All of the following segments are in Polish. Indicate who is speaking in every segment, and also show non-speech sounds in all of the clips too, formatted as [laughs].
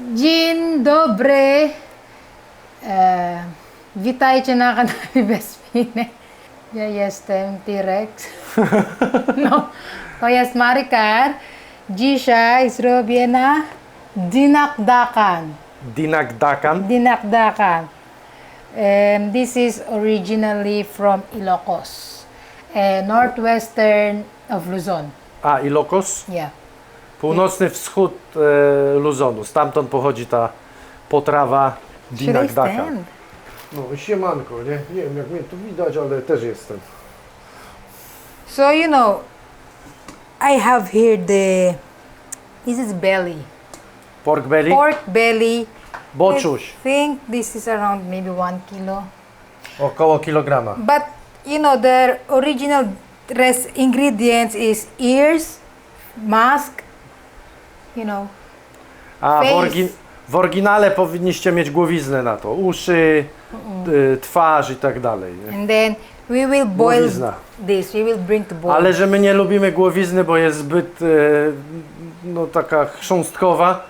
Speaker 1: Dzień dobry. E, witajcie na kanale [laughs] Bezpiny. Ja jestem T-Rex. [laughs] No, to jest Maricar. Dzisiaj zrobię na dinakdakan.
Speaker 2: Dinagdakan.
Speaker 1: Dinakdakan. Um, this is originally from Ilocos, uh, northwestern of Luzon.
Speaker 2: A, Ilocos?
Speaker 1: Yeah.
Speaker 2: Północny wschód e, Luzonu. Stamtąd pochodzi ta potrawa
Speaker 1: Should I
Speaker 2: dinagdakan.
Speaker 1: stand?
Speaker 2: No, siemanko, nie? Nie wiem jak mnie tu widać, ale też jestem.
Speaker 1: So you know, I have here the this is belly,
Speaker 2: Pork belly?
Speaker 1: pork belly.
Speaker 2: Boczuś.
Speaker 1: I think this is around maybe one kilo.
Speaker 2: Około kilograma.
Speaker 1: But you know, the original ingredients is ears, mask. You know,
Speaker 2: A w,
Speaker 1: Face.
Speaker 2: orgi- w oryginale powinniście mieć głowiznę na to. Uszy, y, twarz i tak dalej. Nie?
Speaker 1: and then we will boil
Speaker 2: Głowizna.
Speaker 1: this. We will bring to boil.
Speaker 2: Ale że my nie lubimy głowizny, bo jest zbyt e, no, taka chrząstkowa,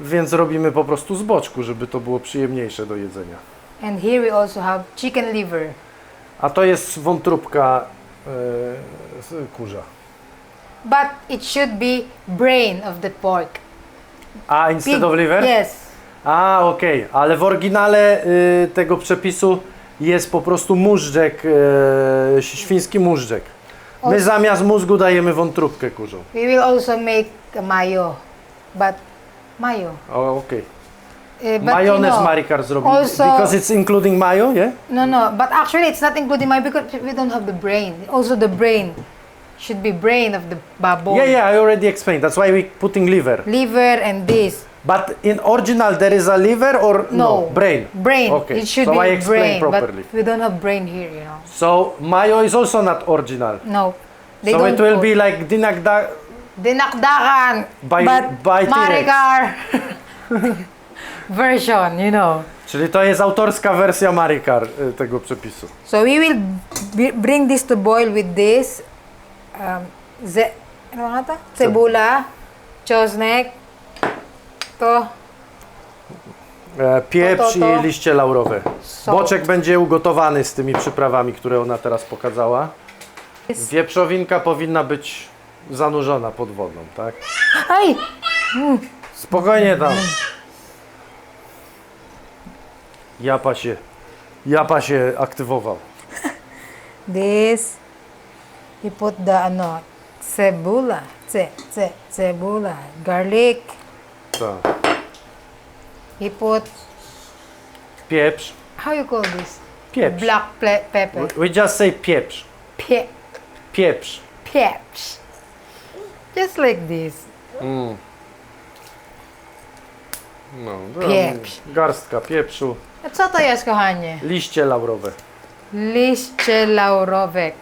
Speaker 2: więc robimy po prostu z boczku, żeby to było przyjemniejsze do jedzenia.
Speaker 1: And here we also have chicken liver.
Speaker 2: A to jest wątróbka e, z kurza.
Speaker 1: But it should be brain of the pork.
Speaker 2: A instead
Speaker 1: Pig-
Speaker 2: of liver?
Speaker 1: Yes.
Speaker 2: A, okej, ale w oryginale y, tego przepisu jest po prostu móżdżek, e, świński móżdżek. My zamiast mózgu dajemy wątróbkę kurzą.
Speaker 1: We will also make a mayo, but mayo.
Speaker 2: O, okej.
Speaker 1: Uh, but
Speaker 2: Majonez
Speaker 1: you know,
Speaker 2: Marikar zrobi.
Speaker 1: also-
Speaker 2: Because it's including mayo, yeah?
Speaker 1: No, no, but actually it's not including mayo because we don't have the brain. Also, the brain should be brain of the baboon.
Speaker 2: Yeah, yeah, I already explained. That's why we putting liver.
Speaker 1: Liver and this.
Speaker 2: But in original there is a liver or
Speaker 1: No.
Speaker 2: brain?
Speaker 1: Brain.
Speaker 2: Okay,
Speaker 1: It should
Speaker 2: so
Speaker 1: be
Speaker 2: I explained
Speaker 1: brain,
Speaker 2: properly.
Speaker 1: but we don't have brain here, you know.
Speaker 2: So mayo is also not original.
Speaker 1: No. They
Speaker 2: so
Speaker 1: don't
Speaker 2: it will be like dinagda.
Speaker 1: Dinakdakan.
Speaker 2: By-
Speaker 1: but
Speaker 2: by T-Rex.
Speaker 1: Maricar [laughs] version, you know.
Speaker 2: Czyli to jest autorska wersja Marikar y, tego przepisu.
Speaker 1: So we will b- bring this to boil with this. Um, ze, ano nga to? Cebula, czosnek, to,
Speaker 2: E, pieprz
Speaker 1: To, to, to.
Speaker 2: i liście laurowe. Boczek będzie ugotowany z tymi przyprawami, które ona teraz pokazała. Wieprzowinka powinna być zanurzona pod wodą, tak?
Speaker 1: Ay!
Speaker 2: Spokojnie tam. Japa się, japa się aktywował.
Speaker 1: This, you put the, ano, cebula, ce, ce, cebula, garlic,
Speaker 2: Tak.
Speaker 1: you put,
Speaker 2: Pieprz.
Speaker 1: how you call this?
Speaker 2: Pieprz.
Speaker 1: Black ple- pepper.
Speaker 2: We- just say pieprz.
Speaker 1: Pie,
Speaker 2: Pieprz.
Speaker 1: pieprz. Just like this.
Speaker 2: No,
Speaker 1: Pieprz.
Speaker 2: Garstka pieprzu.
Speaker 1: A co to jest, kochanie?
Speaker 2: Liście laurowe.
Speaker 1: Liście laurowe.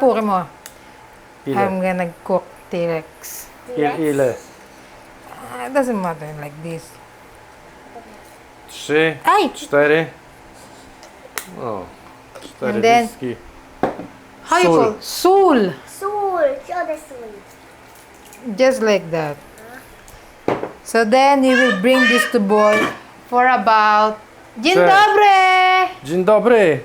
Speaker 1: Puri mo.
Speaker 2: Ile?
Speaker 1: I'm gonna cook T-Rex.
Speaker 2: I, ile?
Speaker 1: Ah, It doesn't matter like this.
Speaker 2: Trzy,
Speaker 1: Ay!
Speaker 2: cztery. O, cztery
Speaker 1: And then-
Speaker 2: listki.
Speaker 1: How you
Speaker 2: Sul.
Speaker 1: call? Sul.
Speaker 3: Soul. Show the soul.
Speaker 1: Just like that. So then you will bring this to boil for about... Dzień
Speaker 2: Cześć.
Speaker 1: dobry!
Speaker 2: Dzień dobry.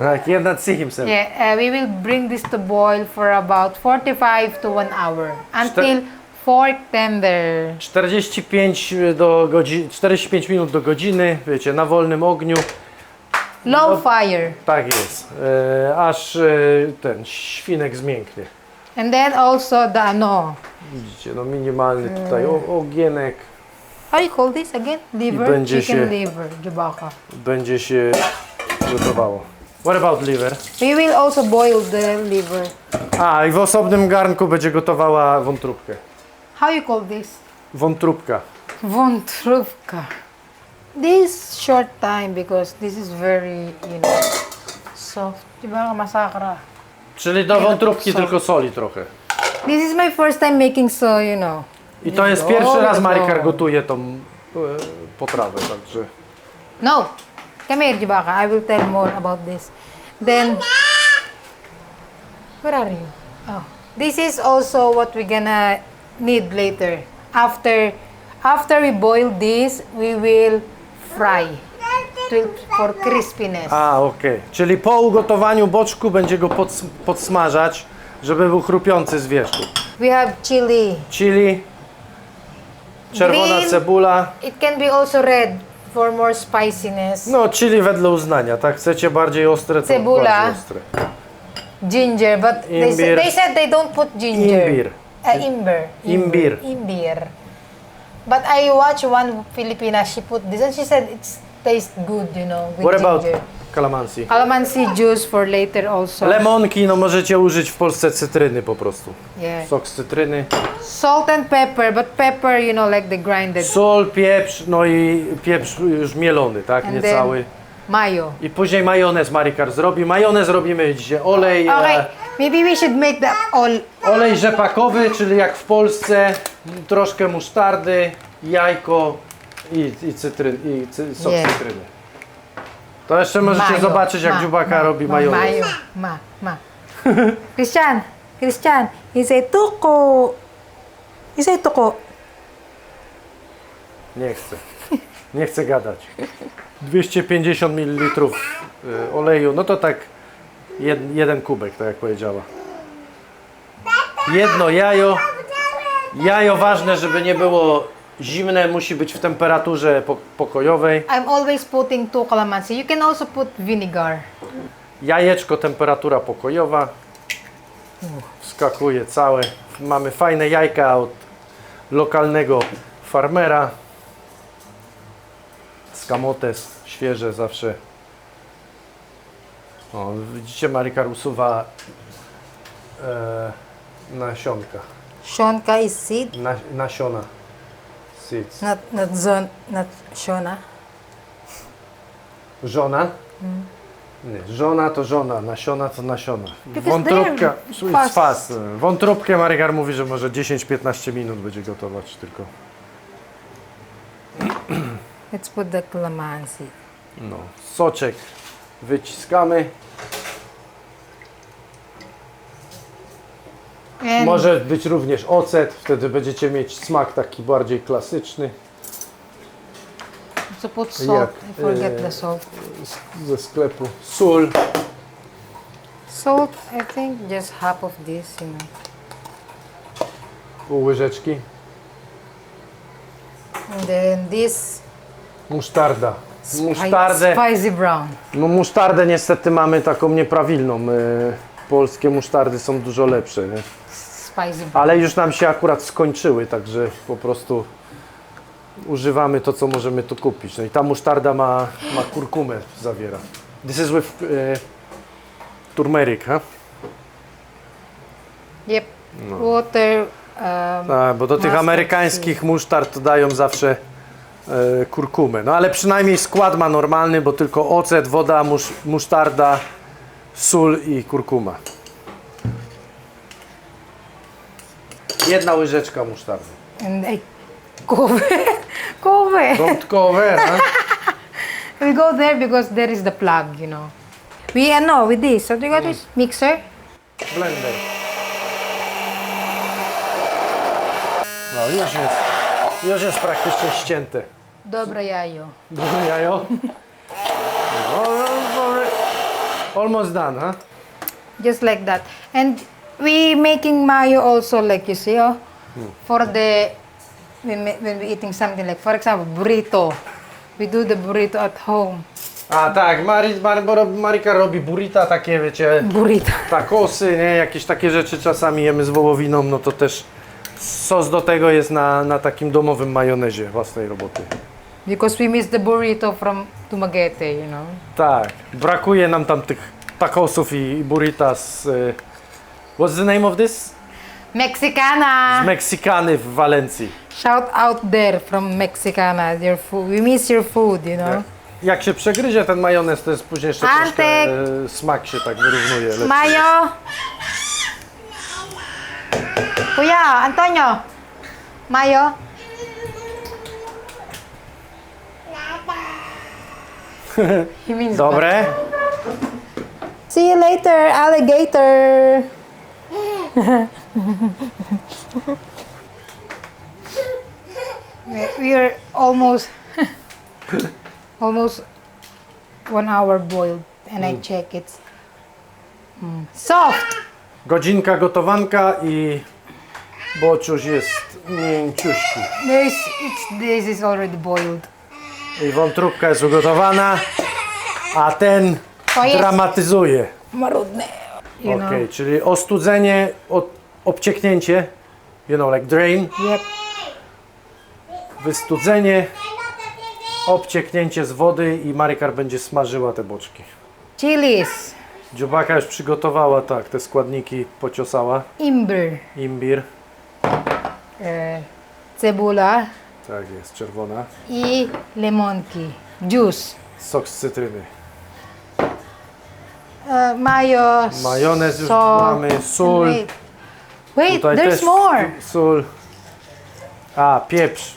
Speaker 2: I cannot see himself.
Speaker 1: Yeah, uh, we will bring this to boil for about 45 to 1 hour until fork tender.
Speaker 2: 45 do godzin, 45 minut do godziny, wiecie, na wolnym ogniu.
Speaker 1: Low fire.
Speaker 2: Tak jest. E, aż e, ten świnek zmięknie.
Speaker 1: And then also the ano.
Speaker 2: Widzicie, no minimalny tutaj o, ogienek
Speaker 1: How you call this again? Liver?
Speaker 2: będzie
Speaker 1: Chicken
Speaker 2: się-
Speaker 1: liver. Jabaka.
Speaker 2: będzie się gotowało. What about liver?
Speaker 1: We will also boil the liver.
Speaker 2: A, i w osobnym garnku będzie gotowała wątróbkę.
Speaker 1: How you call this?
Speaker 2: Wątróbka.
Speaker 1: Wątróbka. This short time because this is very, you know, soft. Diba masakra?
Speaker 2: Czyli do wątróbki
Speaker 1: Soli.
Speaker 2: tylko soli trochę.
Speaker 1: This is my first time making so, you know.
Speaker 2: I to jest pierwszy raz. Marikar gotuje tą e, potrawę, także...
Speaker 1: No. Come here, Jibaka. I will tell more about this. Then, where are you? Oh. This is also what we're gonna need later. After after we boil this, we will fry to, for crispiness.
Speaker 2: A, okej. Czyli po ugotowaniu boczku będzie go pods podsmażać, żeby był chrupiący z wierzchu.
Speaker 1: We have chili.
Speaker 2: Chili, czerwona
Speaker 1: Green.
Speaker 2: cebula.
Speaker 1: It can be also red for more spiciness.
Speaker 2: No, chili wedle uznania, tak? Chcecie bardziej ostre, to
Speaker 1: Cebula.
Speaker 2: bardziej ostre.
Speaker 1: Ginger, but they,
Speaker 2: Imbir.
Speaker 1: said, they said they don't put ginger.
Speaker 2: Imbir.
Speaker 1: Uh, imber.
Speaker 2: Imbir.
Speaker 1: Imbir. But I watched one Filipina, she put this and she said it's tastes good, you know, with
Speaker 2: What about
Speaker 1: ginger.
Speaker 2: Kalamansi?
Speaker 1: Calamansi juice for later also.
Speaker 2: Lemonki, no możecie użyć w Polsce cytryny po prostu.
Speaker 1: Yeah.
Speaker 2: Sok z cytryny.
Speaker 1: Salt and pepper, but pepper, you know, like the grinded.
Speaker 2: Sól, pieprz, no i pieprz już mielony, tak?
Speaker 1: And
Speaker 2: Nie
Speaker 1: then-
Speaker 2: cały.
Speaker 1: Mayo.
Speaker 2: I później majonez Marikar zrobi. Majonez robimy dzisiaj olej.
Speaker 1: Okay,
Speaker 2: E,
Speaker 1: maybe we should make the all.
Speaker 2: olej rzepakowy, czyli jak w Polsce, troszkę musztardy, jajko i, i cytryn, i cy, sok
Speaker 1: Yeah.
Speaker 2: cytryny. To jeszcze możecie
Speaker 1: mayo.
Speaker 2: zobaczyć, jak
Speaker 1: Ma,
Speaker 2: dziubaka
Speaker 1: ma,
Speaker 2: robi
Speaker 1: ma,
Speaker 2: majonez.
Speaker 1: Mayo. Ma, ma. [laughs] Christian, Christian, he say tuko. He say tuko.
Speaker 2: Nie chcę. Nie chcę gadać. 250 ml y, oleju, no to tak jed, jeden kubek, tak jak powiedziała. Jedno jajo. Jajo ważne, żeby nie było zimne, musi być w temperaturze po, pokojowej.
Speaker 1: I'm always putting two calamansi. You can also put vinegar.
Speaker 2: Jajeczko, temperatura pokojowa. Wskakuje całe. Mamy fajne jajka od lokalnego farmera. Skamotes, świeże zawsze. O, widzicie, Marikar usuwa e, nasionka.
Speaker 1: Shonka is seed,
Speaker 2: Na, nasiona. Seeds.
Speaker 1: not not zon, not shona.
Speaker 2: Żona? Nie, żona to żona, nasiona to nasiona.
Speaker 1: Because
Speaker 2: Wątróbka,
Speaker 1: they're
Speaker 2: it's
Speaker 1: fast.
Speaker 2: fast. Wątróbkę Marygar mówi, że może 10-15 minut będzie gotować tylko.
Speaker 1: Let's put the calamansi.
Speaker 2: No, soczek wyciskamy. Może być również ocet, wtedy będziecie mieć smak taki bardziej klasyczny
Speaker 1: to put salt.
Speaker 2: Jak,
Speaker 1: I forget
Speaker 2: e,
Speaker 1: the salt.
Speaker 2: z- ze sklepu. Sól,
Speaker 1: Salt, I think just half of this, you know.
Speaker 2: pół łyżeczki.
Speaker 1: And then this
Speaker 2: Musztarda.
Speaker 1: spi-
Speaker 2: Musztardę.
Speaker 1: spicy brown.
Speaker 2: No musztardę niestety mamy taką nieprawilną. e, Polskie musztardy są dużo lepsze, nie?
Speaker 1: Brown.
Speaker 2: ale już nam się akurat skończyły, także po prostu używamy to, co możemy tu kupić. No i ta musztarda ma, ma kurkumę, zawiera. This is with e, turmeric, ha?
Speaker 1: Yep. Water. Um,
Speaker 2: A, bo do tych
Speaker 1: Mustard
Speaker 2: amerykańskich musztard dają zawsze e, kurkumę. No ale przynajmniej skład ma normalny, bo tylko ocet, woda, musz, musztarda, sól i kurkuma. Jedna łyżeczka musztardy.
Speaker 1: and I cover. cover.
Speaker 2: Don't cover, ha?
Speaker 1: We go there because there is the plug, you know. We uh, no with this. So you got this mixer.
Speaker 2: Blender. No już jest, już jest praktycznie ścięte.
Speaker 1: Dobra jajo.
Speaker 2: Dobre jajo. [laughs] No, no, no, Almost done, huh?
Speaker 1: Just like that. And we making mayo also like you see, oh, for the when, we- when we eating something like for example burrito. We do the burrito at home.
Speaker 2: A tak, Mari, Mar, bo rob- Marika robi burrita, takie wiecie,
Speaker 1: Burrito.
Speaker 2: takosy, nie? Jakieś takie rzeczy czasami jemy z wołowiną, no to też sos do tego jest na, na takim domowym majonezie własnej roboty.
Speaker 1: Because we miss the burrito from Dumaguete, you know.
Speaker 2: Tak, brakuje nam tam tych takosów i, i burritas. y, What's the name of this?
Speaker 1: Mexicana.
Speaker 2: Meksykany w Walencji.
Speaker 1: Shout out there from Mexicana. Your food. We miss your food, you know.
Speaker 2: Jak się przegryzie ten majonez, to jest później jeszcze troszkę
Speaker 1: Antek!
Speaker 2: e, smak się tak wyrównuje. lepszy.
Speaker 1: Mayo. Kuya, Antonio. Mayo. he means
Speaker 2: Dobre?
Speaker 1: See you later, alligator. We- are almost almost one hour boiled, and I check it's mm, soft.
Speaker 2: Godzinka gotowanka i boczuś jest mięciuśki.
Speaker 1: This it's this is already boiled.
Speaker 2: I wątróbka jest ugotowana, a ten
Speaker 1: To jest-
Speaker 2: dramatyzuje.
Speaker 1: Marudne. You
Speaker 2: Okej,
Speaker 1: know.
Speaker 2: czyli ostudzenie, od, obcieknięcie, you know, like drain,
Speaker 1: Yep.
Speaker 2: wystudzenie, obcieknięcie z wody i Marikar będzie smażyła te boczki.
Speaker 1: Chilies,
Speaker 2: Dziobaka już przygotowała, tak, te składniki pociosała.
Speaker 1: imber,
Speaker 2: Imbir,
Speaker 1: e, cebula
Speaker 2: tak jest, czerwona.
Speaker 1: i lemonki. Juice.
Speaker 2: Sok z cytryny.
Speaker 1: E, mayo.
Speaker 2: Majonez już
Speaker 1: salt,
Speaker 2: mamy, sól.
Speaker 1: Wait, Wait
Speaker 2: Tutaj
Speaker 1: there's more.
Speaker 2: Sól. A, pieprz.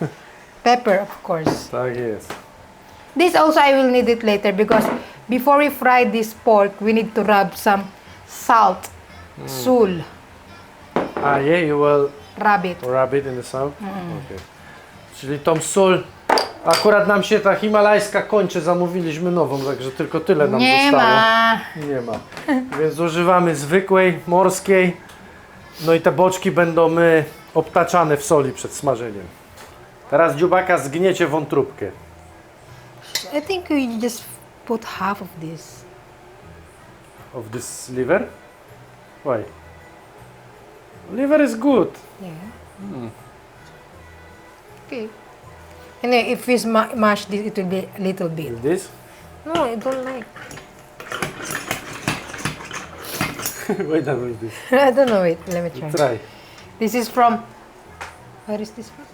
Speaker 2: [laughs]
Speaker 1: Pepper, of course.
Speaker 2: Tak jest.
Speaker 1: This also I will need it later because before we fry this pork, we need to rub some salt, sul,
Speaker 2: A, yeah, you will
Speaker 1: rub it.
Speaker 2: rub it in the salt? Okay. Czyli tą sól. Akurat nam się ta himalajska kończy, zamówiliśmy nową, także tylko tyle nam
Speaker 1: Nie
Speaker 2: zostało.
Speaker 1: ma.
Speaker 2: Nie ma. Więc używamy zwykłej, morskiej. No i te boczki będą y, obtaczane w soli przed smażeniem. Teraz dziubaka zgniecie wątróbkę.
Speaker 1: I think we just put half of this.
Speaker 2: Of this liver? Why? Liver is good.
Speaker 1: Yeah. Okay. And then if we sma- mash this, it will be a little bit.
Speaker 2: This?
Speaker 1: No, I don't like.
Speaker 2: Wait a minute.
Speaker 1: I don't know. Wait, let me try.
Speaker 2: Try.
Speaker 1: This is from. Where is this from?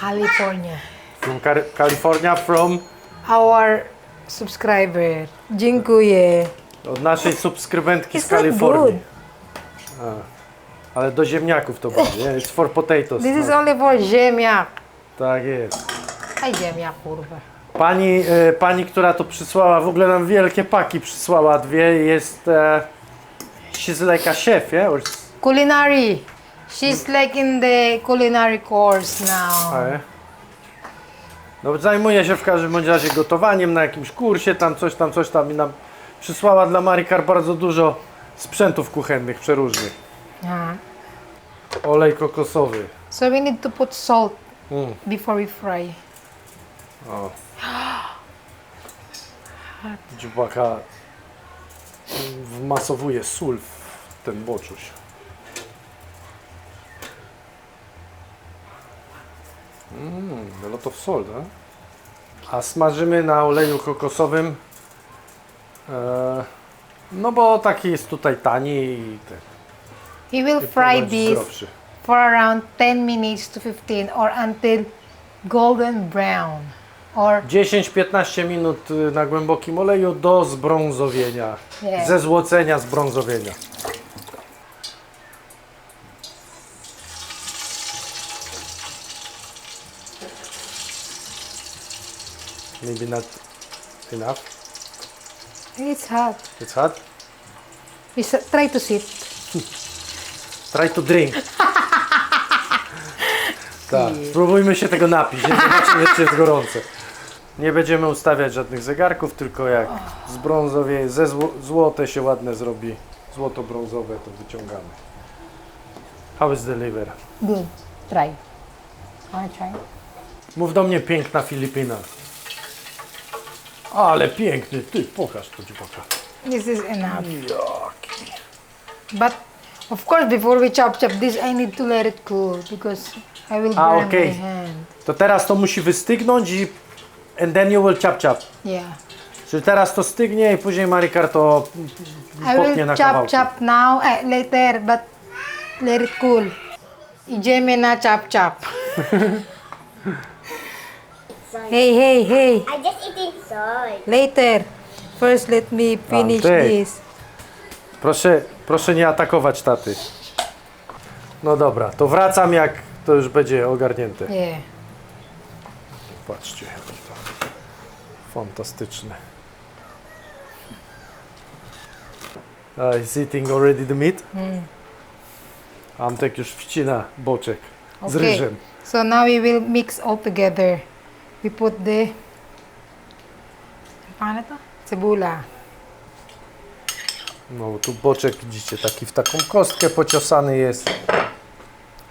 Speaker 1: California.
Speaker 2: From Car- California, from...
Speaker 1: Our subscriber. Dziękuję.
Speaker 2: Od naszej subskrybentki z
Speaker 1: It's not
Speaker 2: Kalifornii.
Speaker 1: good.
Speaker 2: Ale do ziemniaków to będzie. It's for potatoes.
Speaker 1: This is
Speaker 2: no.
Speaker 1: only for ziemniak.
Speaker 2: Tak jest.
Speaker 1: Aj ziemniak, kurwa.
Speaker 2: Pani, e, pani, która to przysłała, w ogóle nam wielkie paki przysłała, dwie, jest... E, she's like a chef, yeah? Or, s-
Speaker 1: Culinary. She's like in the culinary course now.
Speaker 2: a, e? No zajmuje się w każdym bądź razie gotowaniem na jakimś kursie, tam coś tam, coś tam i nam przysłała dla Marikar bardzo dużo sprzętów kuchennych, przeróżnych.
Speaker 1: Ah.
Speaker 2: Olej kokosowy.
Speaker 1: So we need to put salt
Speaker 2: Mm.
Speaker 1: before we fry.
Speaker 2: O. Dziubaka wmasowuje sól w ten boczuś. Mmm, a lot of salt, eh? A smażymy na oleju kokosowym. E, no bo taki jest tutaj tani i ten.
Speaker 1: We will fry
Speaker 2: ponoć
Speaker 1: this
Speaker 2: zdrowszy.
Speaker 1: for around 10 minutes to 15 or until golden brown. Or
Speaker 2: 10-15 minut y, na głębokim oleju do zbrązowienia.
Speaker 1: Nie.
Speaker 2: Ze złocenia, zbrązowienia. Maybe not enough.
Speaker 1: it's hot.
Speaker 2: It's hot.
Speaker 1: We s- try to sit. [laughs]
Speaker 2: Try to drink. [laughs] Tak, spróbujmy się tego napić, nie zobaczymy czy jest gorące. Nie będziemy ustawiać żadnych zegarków, tylko jak zbrązowie, ze zło, złote się ładne zrobi, złoto-brązowe to wyciągamy. How is the liver?
Speaker 1: Good. Try. Wanna try?
Speaker 2: Mów do mnie piękna Filipina. Ale piękny, ty pokaż to dziubaka.
Speaker 1: This is enough.
Speaker 2: Jaki.
Speaker 1: But of course, before we chop chop this, I need to let it cool because I will
Speaker 2: A,
Speaker 1: burn
Speaker 2: okej.
Speaker 1: my hand.
Speaker 2: To teraz to musi wystygnąć i and then you will chop chop.
Speaker 1: Yeah.
Speaker 2: Czyli teraz to stygnie i później Marikar to
Speaker 1: I
Speaker 2: potnie
Speaker 1: will
Speaker 2: na
Speaker 1: chop
Speaker 2: kawałki.
Speaker 1: chop now, eh, later, but let it cool. Idziemy na chop chop. [laughs] hey, hey, hey.
Speaker 3: I just eating soy.
Speaker 1: Later. First, let me finish
Speaker 2: Antek.
Speaker 1: this.
Speaker 2: Proszę, proszę nie atakować taty. No dobra, to wracam jak to już będzie ogarnięte.
Speaker 1: Yeah.
Speaker 2: Patrzcie, fantastyczne. Uh, is eating already the meat? Antek już wcina boczek. z ryżem.
Speaker 1: So now we will mix all together. We put the... Paano to? Cebula.
Speaker 2: No tu boczek widzicie, taki w taką kostkę pociosany jest.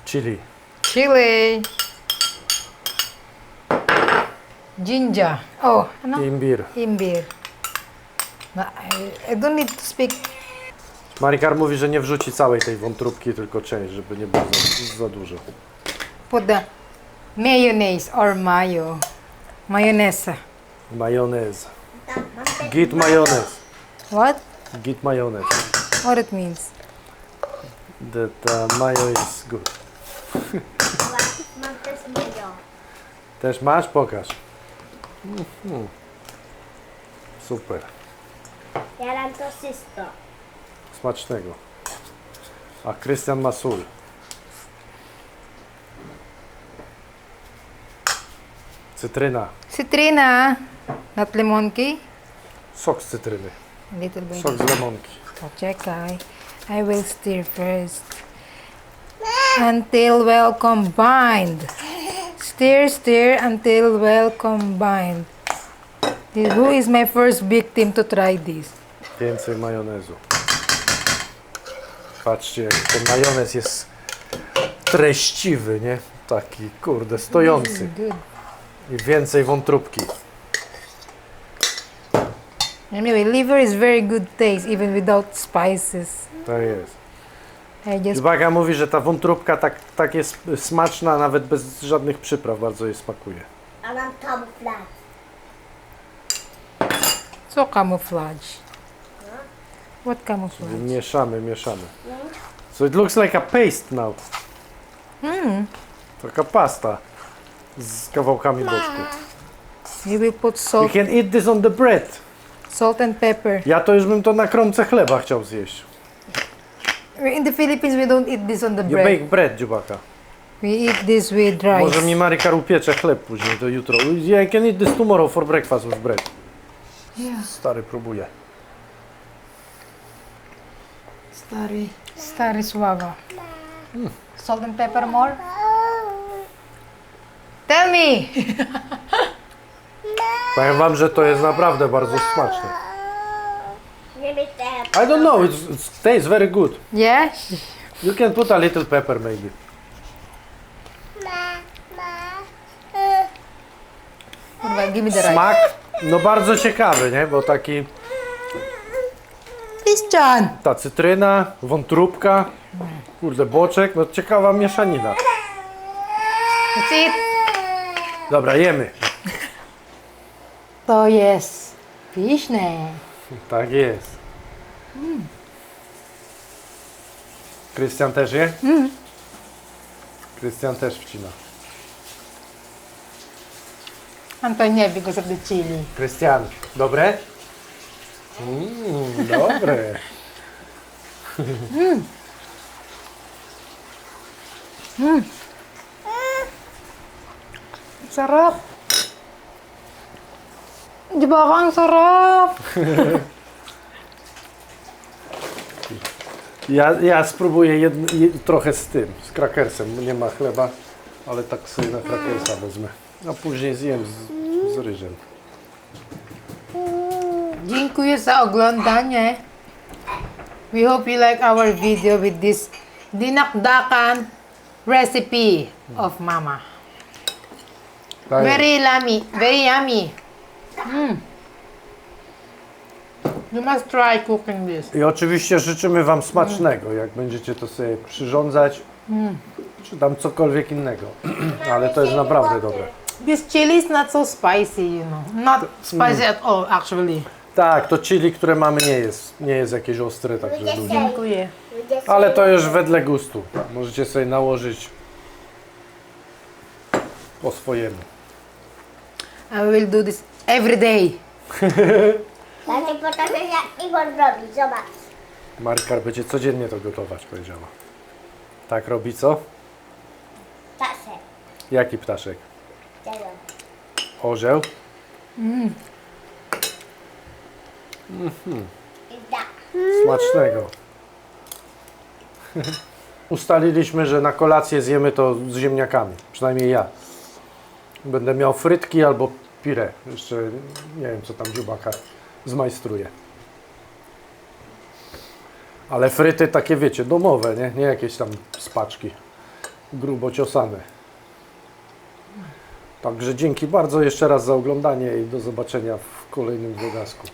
Speaker 2: Chili.
Speaker 1: Chili. Ginger. Oh, ano?
Speaker 2: Imbir.
Speaker 1: Imbir. Na, I, don't need to speak.
Speaker 2: Marikar mówi, że nie wrzuci całej tej wątróbki, tylko część, żeby nie było za, za dużo.
Speaker 1: Put the mayonnaise or mayo. Mayonnaise.
Speaker 2: Majonez. Git majonez.
Speaker 1: What?
Speaker 2: Git majonez.
Speaker 1: What it means?
Speaker 2: That uh, mayo is good.
Speaker 3: Mam też mayo.
Speaker 2: Też masz? Pokaż. Mhm. Super.
Speaker 3: Ja dam to wszystko.
Speaker 2: Smacznego. A Krystian ma sól. Cytryna.
Speaker 1: Citrina. Not lemon key.
Speaker 2: Sok z cytryny.
Speaker 1: A little bit.
Speaker 2: Sok z lemonki.
Speaker 1: Poczekaj. I will stir first. Until well combined. Stir, stir until well combined. Who is my first victim to try this?
Speaker 2: Więcej majonezu. Patrzcie, jak ten majonez jest treściwy, nie? Taki, kurde, stojący.
Speaker 1: Good.
Speaker 2: I więcej wątróbki.
Speaker 1: Anyway, liver is very good taste even without spices.
Speaker 2: Tak jest. Uwaga mówi, że ta wątróbka tak, tak jest smaczna, nawet bez żadnych przypraw, bardzo jej smakuje.
Speaker 3: A mam kamuflaż.
Speaker 1: so camouflage. What camouflage?
Speaker 2: Mieszamy, mieszamy. So it looks like a paste now.
Speaker 1: Hmm.
Speaker 2: Taka pasta z kawałkami boczku.
Speaker 1: You will put
Speaker 2: You
Speaker 1: salt,
Speaker 2: can eat this on the bread.
Speaker 1: salt and pepper.
Speaker 2: Ja to już bym to na kromce chleba chciał zjeść.
Speaker 1: In the Philippines, we don't eat this on the
Speaker 2: You
Speaker 1: bread.
Speaker 2: make bread, dziubaka.
Speaker 1: We eat this with rice.
Speaker 2: Może mi Marika upiecze chleb później, to jutro. Yeah, I can eat this tomorrow for breakfast with bread.
Speaker 1: Yeah.
Speaker 2: Stary próbuje.
Speaker 1: Stary, stary sława. Salt and pepper more? Tell me!
Speaker 2: Powiem wam, że to jest naprawdę bardzo smaczne. I don't know, it's, it tastes very good.
Speaker 1: Yeah?
Speaker 2: You can put a little pepper maybe.
Speaker 1: Kurwa, give me the rice.
Speaker 2: Smak, no bardzo ciekawy, nie? Bo taki,
Speaker 1: Christian!
Speaker 2: ta cytryna, wątróbka, kurde, boczek, no ciekawa mieszanina.
Speaker 1: That's it.
Speaker 2: Dobra, jemy.
Speaker 1: To jest pyszne.
Speaker 2: Tak jest. Krystian też je? Krystian też wcina.
Speaker 1: Antonia, because of the chili.
Speaker 2: Krystian, dobre? Mm, dobre. [laughs]
Speaker 1: Sarap. Di ba ang sarap? [laughs]
Speaker 2: Ja, ja spróbuję jed, je, trochę z tym, z krakersem. Nie ma chleba, ale tak sobie na krakersa wezmę. A później zjem z, z ryżem.
Speaker 1: Dziękuję za oglądanie. We hope you like our video with this dinakdakan recipe of mama. Very yummy, very yummy. Mm. You must try cooking this.
Speaker 2: I oczywiście życzymy Wam smacznego, jak będziecie to sobie przyrządzać, czy tam cokolwiek innego. [clears throat] Ale to jest naprawdę dobre.
Speaker 1: This chili is not so spicy, you know. Not spicy at all, actually.
Speaker 2: Tak, to chili, które mamy nie jest, nie jest jakieś ostre, także ludzie.
Speaker 1: Dziękuję.
Speaker 2: Ale to już wedle gustu. Możecie sobie nałożyć po swojemu.
Speaker 1: I will do this every day. [laughs]
Speaker 3: Takie potrafię jak Igor robi. Zobacz.
Speaker 2: Markar będzie codziennie to gotować, powiedziała. Tak robi co?
Speaker 3: Tasek.
Speaker 2: Jaki ptaszek?
Speaker 3: Tego.
Speaker 2: Orzeł?
Speaker 3: I da.
Speaker 2: Smacznego. [laughs] ustaliliśmy, że na kolację zjemy to z ziemniakami. Przynajmniej ja. Będę miał frytki albo pire. Jeszcze nie wiem, co tam dziubaka zmajstruje. Ale fryty takie, wiecie, domowe, nie? Nie jakieś tam spaczki grubo ciosane. Także dzięki bardzo jeszcze raz za oglądanie i do zobaczenia w kolejnym vlogasku.